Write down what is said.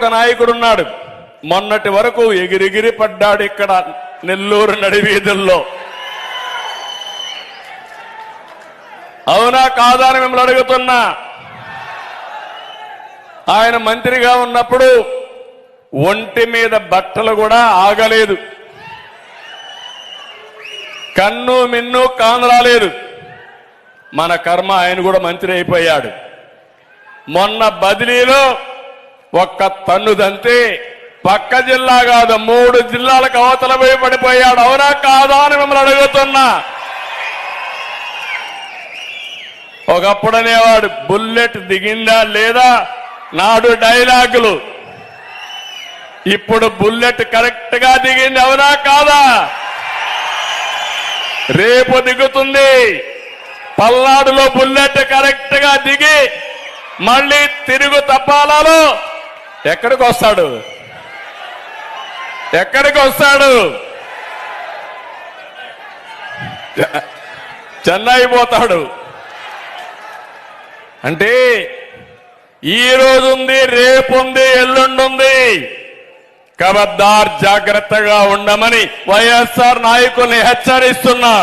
ఒక నాయకుడు ఉన్నాడు. మొన్నటి వరకు ఎగిరిగిరి పడ్డాడు ఇక్కడ నెల్లూరు నడివీధుల్లో అవునా కాదా అని మిమ్మల్ని అడుగుతున్నా. ఆయన మంత్రిగా ఉన్నప్పుడు ఒంటి మీద బట్టలు కూడా ఆగలేదు. కన్ను మిన్ను కానరాలేదు మన కర్మ ఆయన కూడా మంత్రి అయిపోయాడు. మొన్న బదిలీలో ఒక్క తన్నుదంతే పక్క జిల్లా కాదు మూడు జిల్లాలకు అవతల పోయి పడిపోయాడు. అవునా కాదా అని మిమ్మల్ని అడుగుతున్నా. ఒకప్పుడు అనేవాడు బుల్లెట్ దిగిందా లేదా? నాడు డైలాగులు. ఇప్పుడు బుల్లెట్ కరెక్ట్గా దిగింది అవునా కాదా? రేపు దిగుతుంది. పల్నాడులో బుల్లెట్ కరెక్ట్గా దిగి మళ్ళీ తిరుగు తప్పాలలో ఎక్కడికి వస్తాడు? ఎక్కడికి వస్తాడు? చెన్నై పోతాడు. అంటే ఈ రోజు ఉంది రేపు ఉంది ఎల్లుండి ఉంది కబద్దార్ జాగ్రత్తగా ఉండమని వైఎస్ఆర్ నాయకుల్ని హెచ్చరిస్తున్నా.